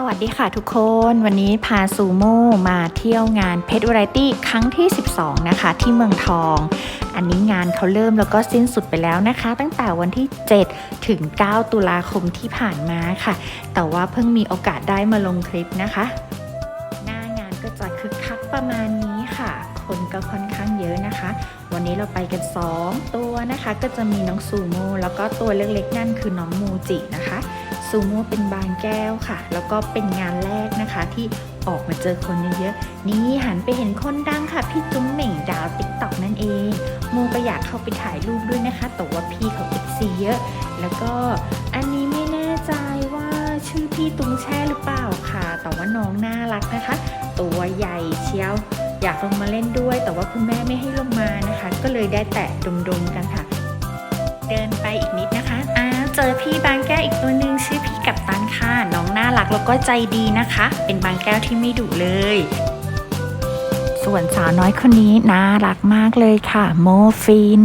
สวัสดีค่ะทุกคนวันนี้พาซูโม่มาเที่ยวงานเพ t วไรตี้ครั้งที่ 12 นะคะ ที่เมืองทอง อันนี้งานเขาเริ่มแล้วก็สิ้นสุดไปแล้วนะคะ ตั้งแต่วันที่ 7 ถึง 9 ตุลาคมที่ผ่านมาค่ะ แต่ว่าเพิ่งมีโอกาสได้มาลงคลิปนะคะ หน้างานก็จะคึกคักประมาณนี้ค่ะ คนก็ค่อนข้างเยอะนะคะ วันนี้เราไปกัน 2 ตัวนะคะ ก็จะมีน้องซูโม่แล้วก็ตัวเล็กๆนั่นคือน้องมูจินะคะ ซูโม่เป็นบางแก้วค่ะ แล้วก็เป็นงานแรกนะคะที่ออกมาเจอคนเยอะๆนี่หันไปเห็นคนดังค่ะ พี่จุ้มเหม่งดาวติ๊กต็อกนั่นเองโมก็อยากเข้าไปถ่ายรูปด้วยนะคะ แต่ว่าพี่เขาเอ็กซีเยอะ แล้วก็อันนี้ไม่แน่ใจว่าชื่อพี่ตุงแช่หรือเปล่าค่ะ แต่ว่าน้องน่ารักนะคะ ตัวใหญ่เชียว อยากลงมาเล่นด้วย แต่ว่าคุณแม่ไม่ให้ลงมานะคะ ก็เลยได้แต่ดมๆกันค่ะ เดินไปอีกนิดนะคะอ้าวเจอพี่บางแก้วอีกตัวหนึ่งชื่อ รักแล้วก็ใจดีนะคะ เป็นบางแก้วที่ไม่ดุเลย ส่วนสาวน้อยคนนี้น่ารักมากเลยค่ะ โมฟิน